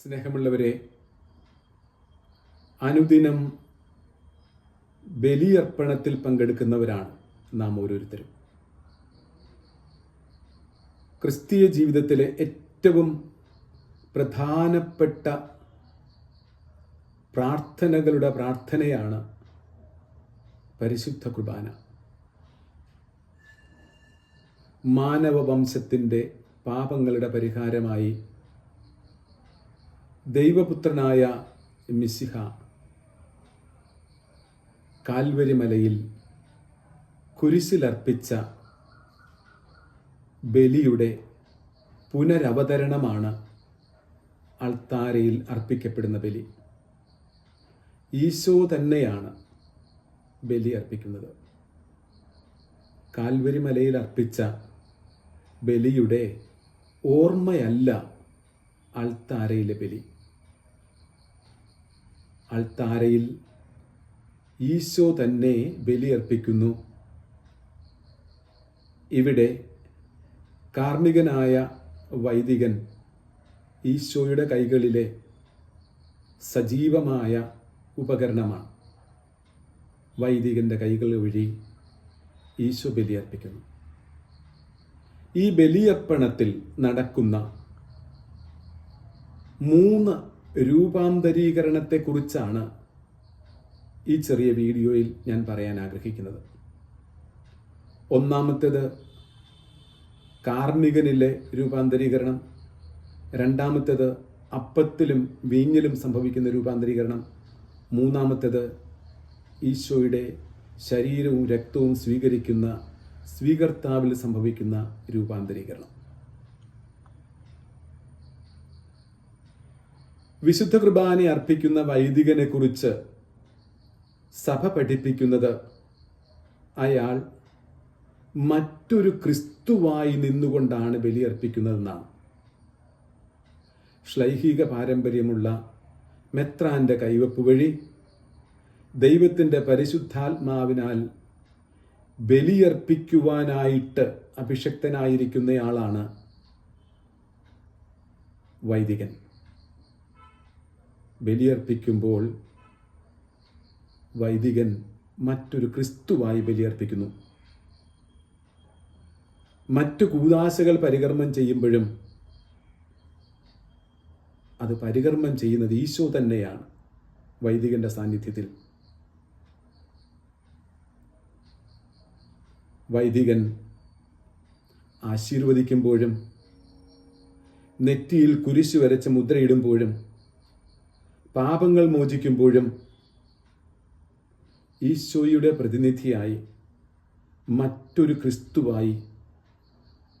സ്നേഹമുള്ളവരെ അനുദിനം ബലിയർപ്പണത്തിൽ പങ്കെടുക്കുന്നവരാണ് നാം ഓരോരുത്തരും. ക്രിസ്തീയ ജീവിതത്തിലെ ഏറ്റവും പ്രധാനപ്പെട്ട പ്രാർത്ഥനകളുടെ പ്രാർത്ഥനയാണ് പരിശുദ്ധ കുർബാന. മാനവവംശത്തിന്റെ പാപങ്ങളുടെ പരിഹാരമായി ദൈവപുത്രനായ മിശിഹ കാൽവരിമലയിൽ കുരിശിലർപ്പിച്ച ബലിയുടെ പുനരവതരണമാണ് അൾത്താരയിൽ അർപ്പിക്കപ്പെടുന്ന ബലി. ഈശോ തന്നെയാണ് ബലി അർപ്പിക്കുന്നത്. കാൽവരിമലയിൽ അർപ്പിച്ച ബലിയുടെ ഓർമ്മയല്ല അൾത്താരയിലെ ബലി. അൾത്താരയിൽ ഈശോ തന്നെ ബലിയർപ്പിക്കുന്നു. ഇവിടെ കാർമ്മികനായ വൈദികൻ ഈശോയുടെ കൈകളിലെ സജീവമായ ഉപകരണമാണ്. വൈദികന്റെ കൈകൾ വഴി ഈശോ ബലിയർപ്പിക്കുന്നു. ഈ ബലിയർപ്പണത്തിൽ നടക്കുന്ന മൂന്ന് രൂപാന്തരീകരണത്തെക്കുറിച്ചാണ് ഈ ചെറിയ വീഡിയോയിൽ ഞാൻ പറയാൻ ആഗ്രഹിക്കുന്നത്. ഒന്നാമത്തേത് കാർമികനിലെ രൂപാന്തരീകരണം. രണ്ടാമത്തേത് അപ്പത്തിലും വീഞ്ഞിലും സംഭവിക്കുന്ന രൂപാന്തരീകരണം. മൂന്നാമത്തേത് ഈശോയുടെ ശരീരവും രക്തവും സ്വീകരിക്കുന്ന സ്വീകർത്താവിൽ സംഭവിക്കുന്ന രൂപാന്തരീകരണം. വിശുദ്ധ കുർബാന അർപ്പിക്കുന്ന വൈദികനെ കുറിച്ച് സഭ പഠിപ്പിക്കുന്നത് അയാൾ മറ്റൊരു ക്രിസ്തുവായി നിന്നുകൊണ്ടാണ് ബലിയർപ്പിക്കുന്നതെന്നാണ്. ശ്ലൈഹിക പാരമ്പര്യമുള്ള മെത്രാന്റെ കൈവപ്പ് വഴി ദൈവത്തിന്റെ പരിശുദ്ധാത്മാവിനാൽ ബലിയർപ്പിക്കുവാനായിട്ട് അഭിഷക്തനായിരിക്കുന്നയാളാണ് വൈദികൻ. ബലിയർപ്പിക്കുമ്പോൾ വൈദികൻ മറ്റൊരു ക്രിസ്തുവായി ബലിയർപ്പിക്കുന്നു. മറ്റു കൂതാശകൾ പരികർമ്മം ചെയ്യുമ്പോഴും അത് പരികർമ്മം ചെയ്യുന്നത് ഈശോ തന്നെയാണ് വൈദികന്റെ സാന്നിധ്യത്തിൽ. വൈദികൻ ആശീർവദിക്കുമ്പോഴും നെറ്റിയിൽ കുരിശു വരച്ച് മുദ്രയിടുമ്പോഴും പാപങ്ങൾ മോചിക്കുമ്പോഴും ഈശോയുടെ പ്രതിനിധിയായി മറ്റൊരു ക്രിസ്തുവായി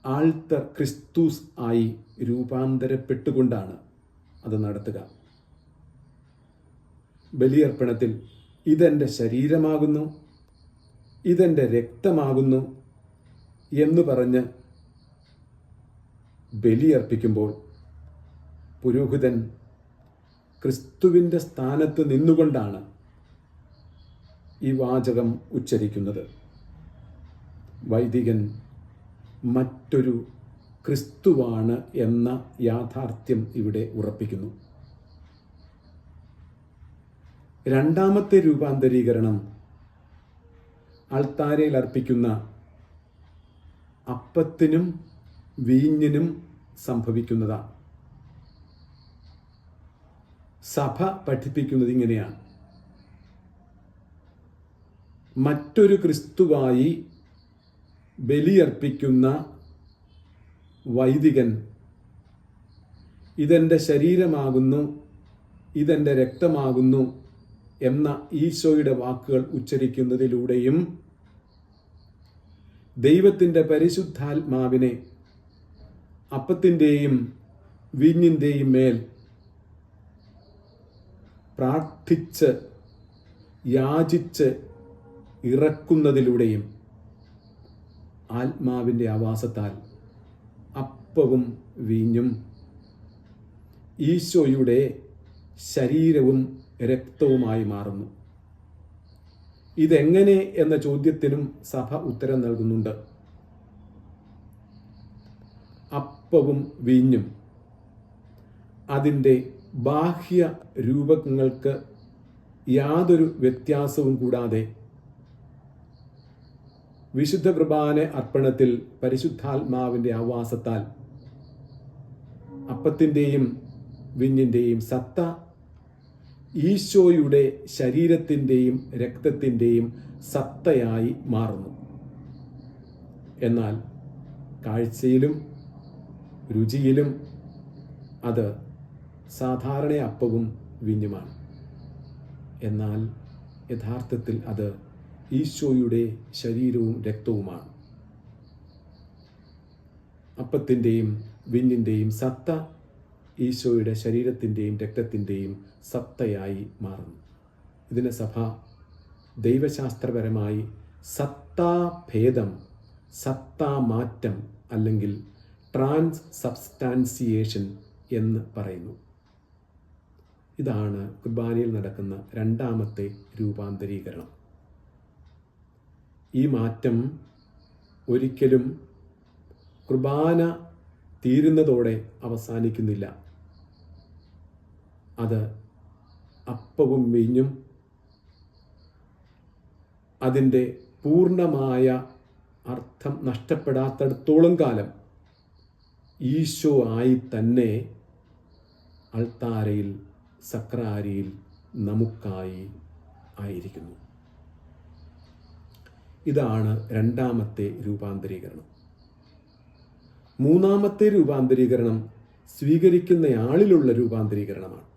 ആൾത്തർ ക്രിസ്തുസ് ആയി രൂപാന്തരപ്പെട്ടുകൊണ്ടാണ് അത് നടത്തുക. ബലിയർപ്പണത്തിൽ ഇതെന്റെ ശരീരമാകുന്നു ഇതെന്റെ രക്തമാകുന്നു എന്ന് പറഞ്ഞ് ബലിയർപ്പിക്കുമ്പോൾ പുരോഹിതൻ ക്രിസ്തുവിന്റെ സ്ഥാനത്ത് നിന്നുകൊണ്ടാണ് ഈ വാചകം ഉച്ചരിക്കുന്നത്. വൈദികൻ മറ്റൊരു ക്രിസ്തുവാണ് എന്ന യാഥാർത്ഥ്യം ഇവിടെ ഉറപ്പിക്കുന്നു. രണ്ടാമത്തെ രൂപാന്തരീകരണം അൾത്താരയിൽ അർപ്പിക്കുന്ന അപ്പത്തിനും വീഞ്ഞിനും സംഭവിക്കുന്നതാണ്. സഭ പഠിപ്പിക്കുന്നത് ഇങ്ങനെയാണ്. മറ്റൊരു ക്രിസ്തുവായി ബലിയർപ്പിക്കുന്ന വൈദികൻ ഇതെന്റെ ശരീരമാകുന്നു ഇതെന്റെ രക്തമാകുന്നു എന്ന ഈശോയുടെ വാക്കുകൾ ഉച്ചരിക്കുന്നതിലൂടെയും ദൈവത്തിന്റെ പരിശുദ്ധാത്മാവിനെ അപ്പത്തിന്റെയും വീഞ്ഞിന്റെയും മേൽ പ്രാർത്ഥിച്ച് യാചിച്ച് ഇറക്കുന്നതിലൂടെയും ആത്മാവിന്റെ ആവാസത്താൽ അപ്പവും വീഞ്ഞും ഈശോയുടെ ശരീരവും രക്തവുമായി മാറുന്നു. ഇതെങ്ങനെ എന്ന ചോദ്യത്തിനും സഭ ഉത്തരം നൽകുന്നുണ്ട്. അപ്പവും വീഞ്ഞും അതിന്റെ ബാഹ്യ രൂപങ്ങൾക്ക് യാതൊരു വ്യത്യാസവും കൂടാതെ വിശുദ്ധ കുർബാന അർപ്പണത്തിൽ പരിശുദ്ധാത്മാവിന്റെ ആവാസത്താൽ അപ്പത്തിന്റെയും വിഞ്ഞിന്റെയും സത്ത ഈശോയുടെ ശരീരത്തിന്റെയും രക്തത്തിന്റെയും സത്തയായി മാറുന്നു. എന്നാൽ കാഴ്ചയിലും രുചിയിലും അത് സാധാരണ അപ്പവും വിഞ്ഞുമാണ്. എന്നാൽ യഥാർത്ഥത്തിൽ അത് ഈശോയുടെ ശരീരവും രക്തവുമാണ്. അപ്പത്തിന്റെയും വിഞ്ഞിന്റെയും സത്ത ഈശോയുടെ ശരീരത്തിന്റെയും രക്തത്തിന്റെയും സത്തയായി മാറുന്നു. ഇതിന് സഭ ദൈവശാസ്ത്രപരമായി സത്താഭേദം സത്താമാറ്റം അല്ലെങ്കിൽ ട്രാൻസ് സബ്സ്റ്റാൻസിയേഷൻ എന്ന് പറയുന്നു. ഇതാണ് കുർബാനയിൽ നടക്കുന്ന രണ്ടാമത്തെ രൂപാന്തരീകരണം. ഈ മാറ്റം ഒരിക്കലും കുർബാന തീരുന്നതോടെ അവസാനിക്കുന്നില്ല. അത് അപ്പവും വീഞ്ഞും അതിന്റെ പൂർണമായ അർത്ഥം നഷ്ടപ്പെടാത്തടത്തോളം കാലം ഈശോ ആയി തന്നെ അൾത്താരയിൽ സക്രാരിയിൽ നമുക്കായി ആയിരിക്കുന്നു. ഇതാണ് രണ്ടാമത്തെ രൂപാന്തരീകരണം. മൂന്നാമത്തെ രൂപാന്തരീകരണം സ്വീകരിക്കുന്നയാളിലുള്ള രൂപാന്തരീകരണമാണ്.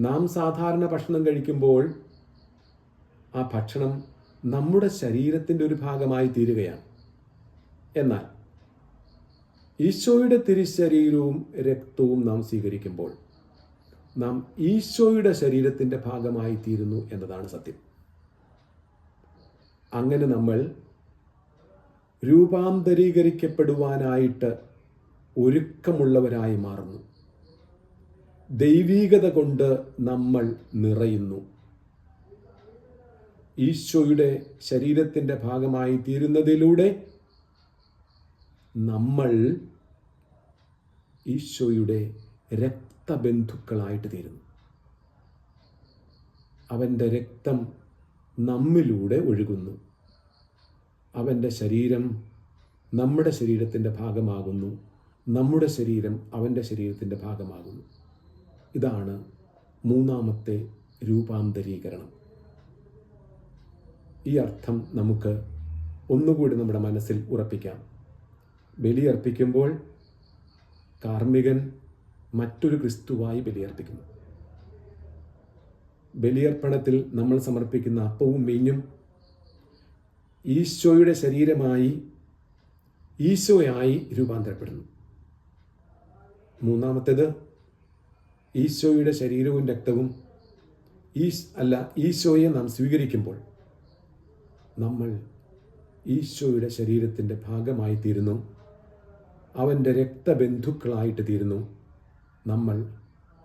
നാം സാധാരണ ഭക്ഷണം കഴിക്കുമ്പോൾ ആ ഭക്ഷണം നമ്മുടെ ശരീരത്തിന്റെ ഒരു ഭാഗമായി തീരുകയാണ്. എന്നാൽ ഈശോയുടെ തിരിശരീരവും രക്തവും നാം സ്വീകരിക്കുമ്പോൾ നാം ഈശോയുടെ ശരീരത്തിന്റെ ഭാഗമായി തീരുന്നു എന്നതാണ് സത്യം. അങ്ങനെ നമ്മൾ രൂപാന്തരീകരിക്കപ്പെടുവാനായിട്ട് ഒരുക്കമുള്ളവരായി മാറുന്നു. ദൈവീകത കൊണ്ട് നമ്മൾ നിറയുന്നു. ഈശോയുടെ ശരീരത്തിന്റെ ഭാഗമായി തീരുന്നതിലൂടെ നമ്മൾ ഈശോയുടെ രക്തബന്ധുക്കളായിട്ട് തീരുന്നു. അവന്റെ രക്തം നമ്മിലൂടെ ഒഴുകുന്നു. അവന്റെ ശരീരം നമ്മുടെ ശരീരത്തിന്റെ ഭാഗമാകുന്നു. നമ്മുടെ ശരീരം അവന്റെ ശരീരത്തിന്റെ ഭാഗമാകുന്നു. ഇതാണ് മൂന്നാമത്തെ രൂപാന്തരീകരണം. ഈ അർത്ഥം നമുക്ക് ഒന്നുകൂടി നമ്മുടെ മനസ്സിൽ ഉറപ്പിക്കാം. ബലിയർപ്പിക്കുമ്പോൾ കാർമ്മികൻ മറ്റൊരു ക്രിസ്തുവായി ബലിയർപ്പിക്കുന്നു. ബലിയർപ്പണത്തിൽ നമ്മൾ സമർപ്പിക്കുന്ന അപ്പവും മീഞ്ഞും ഈശോയുടെ ശരീരമായി ഈശോയായി രൂപാന്തരപ്പെടുന്നു. മൂന്നാമത്തേത് ഈശോയുടെ ശരീരവും രക്തവും ഈ അല്ല ഈശോയെ നാം സ്വീകരിക്കുമ്പോൾ നമ്മൾ ഈശോയുടെ ശരീരത്തിന്റെ ഭാഗമായി തീരുന്നു അവന്റെ രക്തബന്ധുക്കളായിട്ട് തീരുന്നു. നമ്മൾ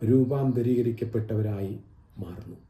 രൂപാന്തരീകരിക്കപ്പെട്ടവരായി മാറുന്നു.